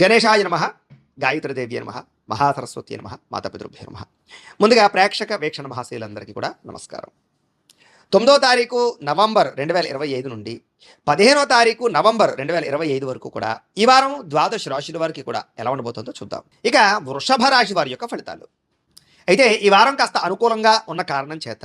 గణేశాయ నమ గాయత్రిదేవి నమ మహాసరస్వతి నమ మాతాపితృభ్య నమ. ముందుగా ప్రేక్షక వీక్షణ మహాశీలందరికీ కూడా నమస్కారం. తొమ్మిదో తారీఖు నవంబర్ రెండు వేల ఇరవై ఐదు నుండి పదిహేనో తారీఖు నవంబర్ రెండు వేల ఇరవై ఐదు వరకు కూడా ఈ వారం ద్వాదశ రాశుల వారికి కూడా ఎలా ఉండబోతుందో చూద్దాం. ఇక వృషభ రాశి వారి యొక్క ఫలితాలు. అయితే ఈ వారం కాస్త అనుకూలంగా ఉన్న కారణం చేత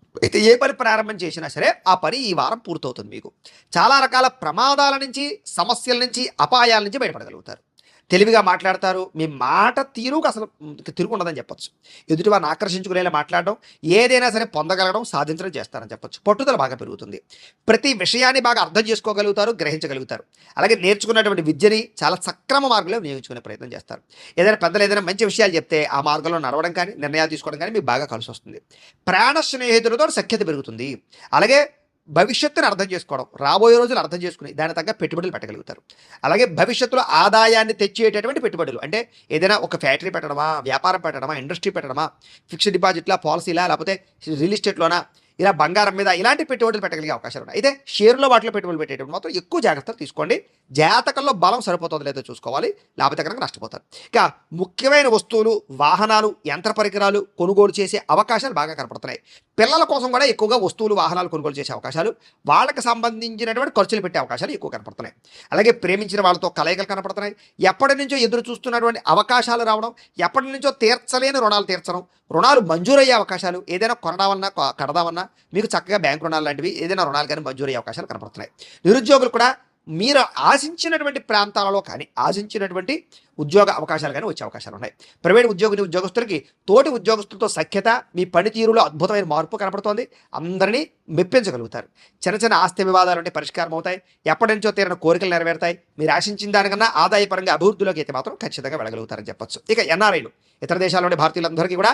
అయితే ఏ పని ప్రారంభం చేసినా సరే ఆ పని ఈ వారం పూర్తవుతుంది మీకు. చాలా రకాల ప్రమాదాల నుంచి సమస్యల నుంచి అపాయాల నుంచి బయటపడగలుగుతారు. తెలివిగా మాట్లాడతారు. మీ మాట తీరుకు అసలు తిరుగుండదని చెప్పొచ్చు. ఎదుటివారిని ఆకర్షించుకునేలా మాట్లాడడం ఏదైనా సరే పొందగలగడం సాధించడం చేస్తారని చెప్పొచ్చు. పట్టుదల బాగా పెరుగుతుంది. ప్రతి విషయాన్ని బాగా అర్థం చేసుకోగలుగుతారు గ్రహించగలుగుతారు. అలాగే నేర్చుకున్నటువంటి విద్యని చాలా సక్రమ మార్గంలో వినియోగించుకునే ప్రయత్నం చేస్తారు. ఏదైనా పెద్దలు ఏదైనా మంచి విషయాలు చెప్తే ఆ మార్గంలో నడవడం కానీ నిర్ణయాలు తీసుకోవడం కానీ మీకు బాగా కలిసి వస్తుంది ప్రాణ స్నేహితులతో సఖ్యత పెరుగుతుంది. అలాగే భవిష్యత్తును అర్థం చేసుకోవడం రాబోయే రోజులు అర్థం చేసుకుని దాని తగ్గ పెట్టుబడులు పెట్టగలుగుతారు. అలాగే భవిష్యత్తులో ఆదాయాన్ని తెచ్చేటటువంటి పెట్టుబడులు అంటే ఏదైనా ఒక ఫ్యాక్టరీ పెట్టడమా వ్యాపారం పెట్టడమా ఇండస్ట్రీ పెట్టడమా ఫిక్స్డ్ డిపాజిట్లా పాలసీలా లేకపోతే రియల్ ఎస్టేట్లోనా ఇలా బంగారం మీద ఇలాంటి పెట్టుబడులు పెట్టగలిగే అవకాశాలు ఉన్నాయి. అయితే షేర్లో వాటిలో పెట్టుబడులు పెట్టేటప్పుడు మాత్రం ఎక్కువ జాగ్రత్తలు తీసుకోండి. జాతకంలో బలం సరిపోతుందో లేదో చూసుకోవాలి. లేకపోతే కనుక నష్టపోతారు. ఇక ముఖ్యమైన వస్తువులు వాహనాలు యంత్ర పరికరాలు కొనుగోలు చేసే అవకాశాలు బాగా కనపడుతున్నాయి. పిల్లల కోసం కూడా ఎక్కువగా వస్తువులు వాహనాలు కొనుగోలు చేసే అవకాశాలు వాళ్ళకి సంబంధించినటువంటి ఖర్చులు పెట్టే అవకాశాలు ఎక్కువ కనపడుతున్నాయి. అలాగే ప్రేమించిన వాళ్ళతో కలయికలు కనపడుతున్నాయి. ఎప్పటి నుంచో ఎదురు చూస్తున్నటువంటి అవకాశాలు రావడం ఎప్పటి నుంచో తీర్చలేని రుణాలు తీర్చడం రుణాలు మంజూరయ్యే అవకాశాలు ఏదైనా కొనడామన్నా కడదామన్నా కడదామన్నా మీకు చక్కగా బ్యాంక్ రుణాలు లాంటివి ఏదైనా రుణాలు కానీ మంజూరయ్యే అవకాశాలు కనపడుతున్నాయి. నిరుద్యోగులు కూడా మీరు ఆశించినటువంటి ప్రాంతాలలో కానీ ఆశించినటువంటి ఉద్యోగ అవకాశాలు కానీ వచ్చే అవకాశాలు ఉన్నాయి. ప్రైవేట్ ఉద్యోగిని ఉద్యోగస్తులకి తోటి ఉద్యోగస్తులతో సఖ్యత మీ పనితీరులో అద్భుతమైన మార్పు కనపడుతోంది. అందరినీ మెప్పించగలుగుతారు. చిన్న చిన్న ఆస్తి వివాదాలంటే పరిష్కారం అవుతాయి. ఎప్పటి నుంచో తీరిన కోరికలు నెరవేరుతాయి. మీరు ఆశించిన దానికన్నా ఆదాయపరంగా అభివృద్ధిలోకి అయితే మాత్రం ఖచ్చితంగా వెళ్ళగలుగుతారని చెప్పొచ్చు. ఇక ఎన్ఆర్ఐలు. ఇతర దేశాల్లోని భారతీయులందరికీ కూడా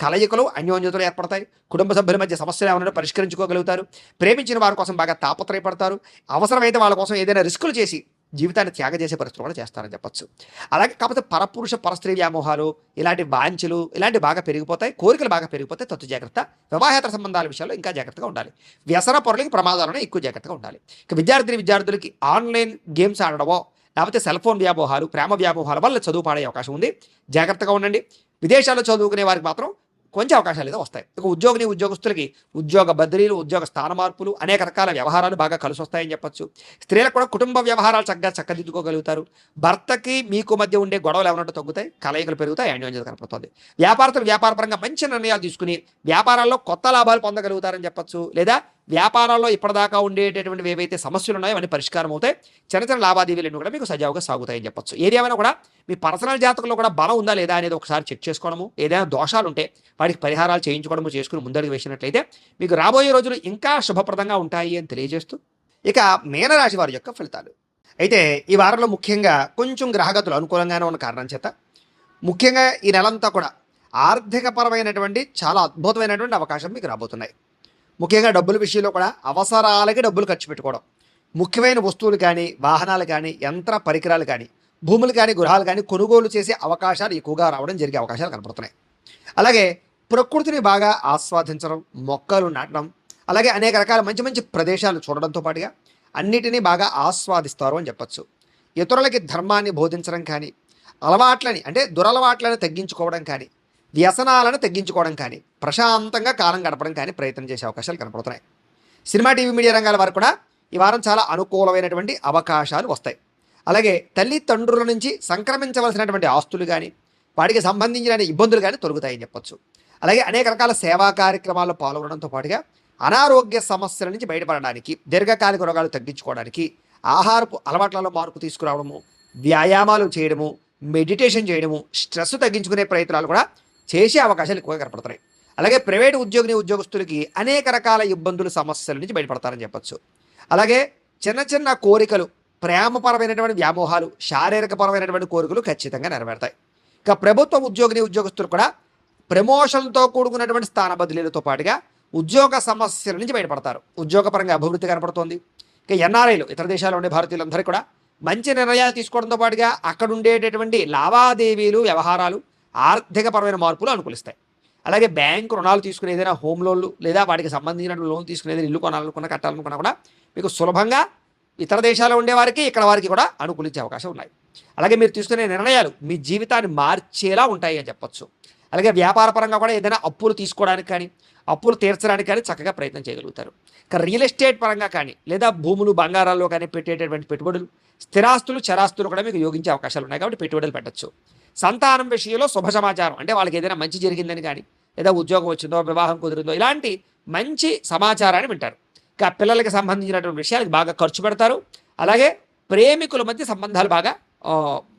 కలయికలు అన్యోన్యతలు ఏర్పడతాయి. కుటుంబ సభ్యుల మధ్య సమస్యలు ఏమైనా పరిష్కరించుకోగలుగుతారు. ప్రేమించిన వారి కోసం బాగా తాపత్రయపడతారు. అవసరమైతే వాళ్ళ కోసం ఏదైనా రిస్కులు చేసి జీవితాన్ని త్యాగ చేసే పరిస్థితులు కూడా చేస్తారని చెప్పచ్చు. అలాగే కాకపోతే పరపురుష పరస్త్రీ వ్యామోహాలు ఇలాంటి వాంఛలు ఇలాంటి బాగా పెరిగిపోతాయి. కోరికలు బాగా పెరిగిపోతాయి. తత్తు జాగ్రత్త. వివాహేతర సంబంధాల విషయాల్లో ఇంకా జాగ్రత్తగా ఉండాలి. వ్యసన పొరలకి ప్రమాదాలను ఎక్కువ జాగ్రత్తగా ఉండాలి. ఇక విద్యార్థిని విద్యార్థులకి ఆన్లైన్ గేమ్స్ ఆడడమో లేకపోతే సెల్ ఫోన్ వ్యామోహాలు ప్రేమ వ్యామోహాల వల్ల చదువు పాడే అవకాశం ఉంది. జాగ్రత్తగా ఉండండి. విదేశాల్లో చదువుకునే వారికి మాత్రం కొంచెం అవకాశాలు ఏదో వస్తాయి. ఇక ఉద్యోగిని ఉద్యోగస్తులకి ఉద్యోగ బదిలీలు ఉద్యోగ స్థాన మార్పులు అనేక రకాల వ్యవహారాలు బాగా కలిసి వస్తాయని చెప్పొచ్చు. స్త్రీలకు కూడా కుటుంబ వ్యవహారాలు చక్కగా చక్కదిద్దుకోగలుగుతారు. భర్తకి మీకు మధ్య ఉండే గొడవలు ఏమన్నట్టు తగ్గుతాయి కలయికలు పెరుగుతాయి అన్యోన్యత కనపడుతుంది. వ్యాపారస్తులు వ్యాపారపరంగా మంచి నిర్ణయాలు తీసుకుని వ్యాపారాల్లో కొత్త లాభాలు పొందగలుగుతారని చెప్పొచ్చు. లేదా వ్యాపారాల్లో ఇప్పటిదాకా ఉండేటటువంటి ఏవైతే సమస్యలు ఉన్నాయో అవన్నీ పరిష్కారం అవుతాయి. చిన్న చిన్న లావాదేవీలన్నీ కూడా మీకు సజావుగా సాగుతాయని చెప్పొచ్చు. ఏదేమైనా కూడా మీ పర్సనల్ జాతకంలో కూడా బలం ఉందా లేదా అనేది ఒకసారి చెక్ చేసుకోవడము ఏదైనా దోషాలు ఉంటే వాటికి పరిహారాలు చేయించుకోవడము చేసుకుని ముందడుగు వేసినట్లయితే మీకు రాబోయే రోజులు ఇంకా శుభప్రదంగా ఉంటాయి అని తెలియజేస్తూ ఇక మీనరాశి వారి యొక్క ఫలితాలు. అయితే ఈ వారంలో ముఖ్యంగా కొంచెం గ్రహగతులు అనుకూలంగానే ఉన్న కారణం చేత ముఖ్యంగా ఈ నెలంతా కూడా ఆర్థికపరమైనటువంటి చాలా అద్భుతమైనటువంటి అవకాశం మీకు రాబోతున్నాయి. ముఖ్యంగా డబ్బుల విషయంలో కూడా అవసరాలకి డబ్బులు ఖర్చు పెట్టుకోవడం. ముఖ్యమైన వస్తువులు కానీ వాహనాలు కానీ యంత్ర పరికరాలు కానీ భూములు కానీ గృహాలు కానీ కొనుగోలు చేసే అవకాశాలు ఎక్కువగా రావడం జరిగే అవకాశాలు కనపడుతున్నాయి. అలాగే ప్రకృతిని బాగా ఆస్వాదించడం మొక్కలు నాటడం అలాగే అనేక రకాల మంచి మంచి ప్రదేశాలు చూడడంతో పాటుగా అన్నిటినీ బాగా ఆస్వాదిస్తారు అని చెప్పచ్చు. ఇతరులకి ధర్మాన్ని బోధించడం కానీ అలవాట్లని అంటే దురలవాట్లను తగ్గించుకోవడం కానీ వ్యసనాలను తగ్గించుకోవడం కానీ ప్రశాంతంగా కాలం గడపడం కానీ ప్రయత్నం చేసే అవకాశాలు కనపడుతున్నాయి. సినిమా టీవీ మీడియా రంగాల వారు కూడా ఈ వారం చాలా అనుకూలమైనటువంటి అవకాశాలు వస్తాయి. అలాగే తల్లిదండ్రుల నుంచి సంక్రమించవలసినటువంటి ఆస్తులు కానీ వాటికి సంబంధించిన ఇబ్బందులు కానీ తొలుగుతాయని చెప్పొచ్చు. అలాగే అనేక రకాల సేవా కార్యక్రమాల్లో పాల్గొనడంతో పాటుగా అనారోగ్య సమస్యల నుంచి బయటపడడానికి దీర్ఘకాలిక రోగాలు తగ్గించుకోవడానికి ఆహారపు అలవాట్లలో మార్పు తీసుకురావడము వ్యాయామాలు చేయడము మెడిటేషన్ చేయడము స్ట్రెస్ తగ్గించుకునే ప్రయత్నాలు కూడా చేసే అవకాశాలు ఎక్కువగా కనపడుతున్నాయి. అలాగే ప్రైవేట్ ఉద్యోగిని ఉద్యోగస్తులకి అనేక రకాల ఇబ్బందులు సమస్యల నుంచి బయటపడతారని చెప్పొచ్చు. అలాగే చిన్న చిన్న కోరికలు ప్రేమపరమైనటువంటి వ్యామోహాలు శారీరకపరమైనటువంటి కోరికలు ఖచ్చితంగా నెరవేరుతాయి. ఇక ప్రభుత్వ ఉద్యోగిని ఉద్యోగస్తులు కూడా ప్రమోషన్తో కూడుకున్నటువంటి స్థాన బదిలీలతో పాటుగా ఉద్యోగ సమస్యల నుంచి బయటపడతారు. ఉద్యోగపరంగా అభివృద్ధి కనపడుతోంది. ఇక ఎన్ఆర్ఐలు ఇతర దేశాల్లో ఉండే భారతీయులందరూ కూడా మంచి నిర్ణయాలు తీసుకోవడంతో పాటుగా అక్కడ ఉండేటటువంటి లావాదేవీలు వ్యవహారాలు ఆర్థికపరమైన మార్పులు అనుకూలిస్తాయి. అలాగే బ్యాంకు రుణాలు తీసుకునే ఏదైనా హోమ్ లోన్లు లేదా వాటికి సంబంధించిన లోన్ తీసుకునే ఏదైనా ఇల్లు కొనాలనుకున్నా కట్టాలనుకున్నా కూడా మీకు సులభంగా ఇతర దేశాల్లో ఉండేవారికి ఇక్కడ వారికి కూడా అనుకూలించే అవకాశం ఉన్నాయి. అలాగే మీరు తీసుకునే నిర్ణయాలు మీ జీవితాన్ని మార్చేలా ఉంటాయి అని చెప్పొచ్చు. అలాగే వ్యాపార పరంగా కూడా ఏదైనా అప్పులు తీసుకోవడానికి కానీ అప్పులు తీర్చడానికి కానీ చక్కగా ప్రయత్నం చేయగలుగుతారు. ఇక రియల్ ఎస్టేట్ పరంగా కానీ లేదా భూములు బంగారాల్లో కానీ పెట్టేటటువంటి పెట్టుబడులు స్థిరాస్తులు చరాస్తులు కూడా మీకు యోగించే అవకాశాలు ఉన్నాయి కాబట్టి పెట్టుబడులు పెట్టచ్చు. సంతానం విషయంలో శుభ సమాచారం అంటే వాళ్ళకి ఏదైనా మంచి జరిగిందని కానీ లేదా ఉద్యోగం వచ్చిందో వివాహం కుదిరిందో ఇలాంటి మంచి సమాచారాన్ని వింటారు. ఇక పిల్లలకి సంబంధించినటువంటి విషయాలకు బాగా ఖర్చు పెడతారు. అలాగే ప్రేమికుల మధ్య సంబంధాలు బాగా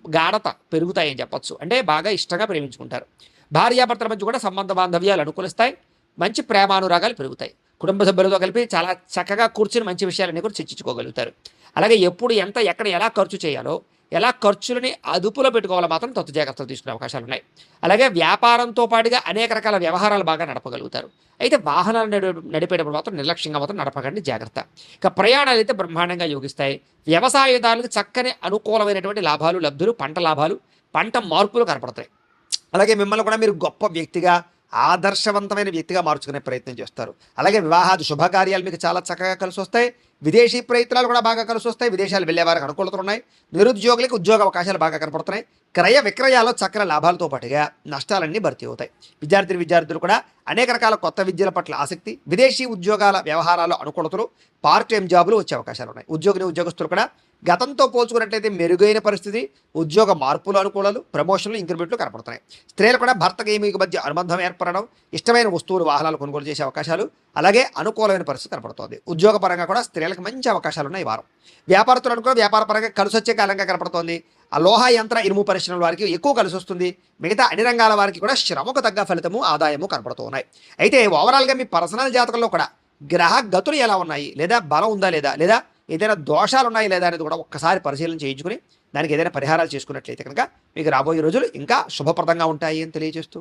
గాఢత పెరుగుతాయని చెప్పొచ్చు. అంటే బాగా ఇష్టంగా ప్రేమించుకుంటారు. భార్యాభర్తల మధ్య కూడా సంబంధ బాంధవ్యాలు అనుకూలిస్తాయి. మంచి ప్రేమానురాగాలు పెరుగుతాయి. కుటుంబ సభ్యులతో కలిపి చాలా చక్కగా కూర్చుని మంచి విషయాలన్నీ కూడా చర్చించుకోగలుగుతారు. అలాగే ఎప్పుడు ఎంత ఎక్కడ ఎలా ఖర్చు చేయాలో ఎలా ఖర్చులని అదుపులో పెట్టుకోవాలో మాత్రం తత్తు జాగ్రత్తలు తీసుకునే అవకాశాలు ఉన్నాయి. అలాగే వ్యాపారంతో పాటుగా అనేక రకాల వ్యవహారాలు బాగా నడపగలుగుతారు. అయితే వాహనాలు నడిపేటప్పుడు మాత్రం నిర్లక్ష్యంగా మాత్రం నడపకండి జాగ్రత్త. ఇక ప్రయాణాలు అయితే బ్రహ్మాండంగా యోగిస్తాయి. వ్యవసాయదారులకు చక్కని అనుకూలమైనటువంటి లాభాలు లబ్ధులు పంట లాభాలు పంట మార్పులు కనపడతాయి. అలాగే మిమ్మల్ని కూడా మీరు గొప్ప వ్యక్తిగా ఆదర్శవంతమైన వ్యక్తిగా మార్చుకునే ప్రయత్నం చేస్తారు. అలాగే వివాహాది శుభకార్యాలు మీకు చాలా చక్కగా కలిసి వస్తాయి. విదేశీ ప్రయత్నాలు కూడా బాగా కలిసి వస్తాయి. విదేశాలు వెళ్ళే వారికి అనుకూలతలు ఉన్నాయి. నిరుద్యోగులకు ఉద్యోగ అవకాశాలు బాగా కనపడుతున్నాయి. క్రయ విక్రయాల్లో చక్కని లాభాలతో పాటుగా నష్టాలన్నీ భర్తీ అవుతాయి. విద్యార్థి విద్యార్థులు కూడా అనేక రకాల కొత్త విద్యల పట్ల ఆసక్తి విదేశీ ఉద్యోగాల వ్యవహారాల్లో అనుకూలతలు పార్ట్ టైం జాబులు వచ్చే అవకాశాలు ఉన్నాయి. ఉద్యోగిని ఉద్యోగస్తులు కూడా గతంతో పోల్చుకున్నట్లయితే మెరుగైన పరిస్థితి ఉద్యోగ మార్పులు అనుకూలాలు ప్రమోషన్లు ఇంక్రిమెంట్లు కనపడుతున్నాయి. స్త్రీలు కూడా భర్తకి మీకు మధ్య అనుబంధం ఏర్పడడం ఇష్టమైన వస్తువులు వాహనాలు కొనుగోలు చేసే అవకాశాలు అలాగే అనుకూలమైన పరిస్థితి కనపడుతోంది. ఉద్యోగపరంగా కూడా స్త్రీలకు మంచి అవకాశాలు ఉన్నాయి వారం. వ్యాపారస్తులు కూడా వ్యాపార పరంగా కలిసి వచ్చే కాలంగా కనపడుతోంది. ఆ లోహ యంత్ర ఇనుము పరిశ్రమల వారికి ఎక్కువ కలిసి వస్తుంది. మిగతా అన్ని రంగాల వారికి కూడా శ్రమకు తగ్గ ఫలితము ఆదాయము కనపడుతూ ఉన్నాయి అయితే ఓవరాల్గా మీ పర్సనల్ జాతకంలో కూడా గ్రహ గతులు ఎలా ఉన్నాయి? లేదా బలం ఉందా లేదా? లేదా ఏదైనా దోషాలు ఉన్నాయి లేదా అనేది కూడా ఒక్కసారి పరిశీలన చేయించుకుని దానికి ఏదైనా పరిహారాలు చేసుకున్నట్లయితే కనుక మీకు రాబోయే రోజులు ఇంకా శుభప్రదంగా ఉంటాయి అని తెలియజేస్తూ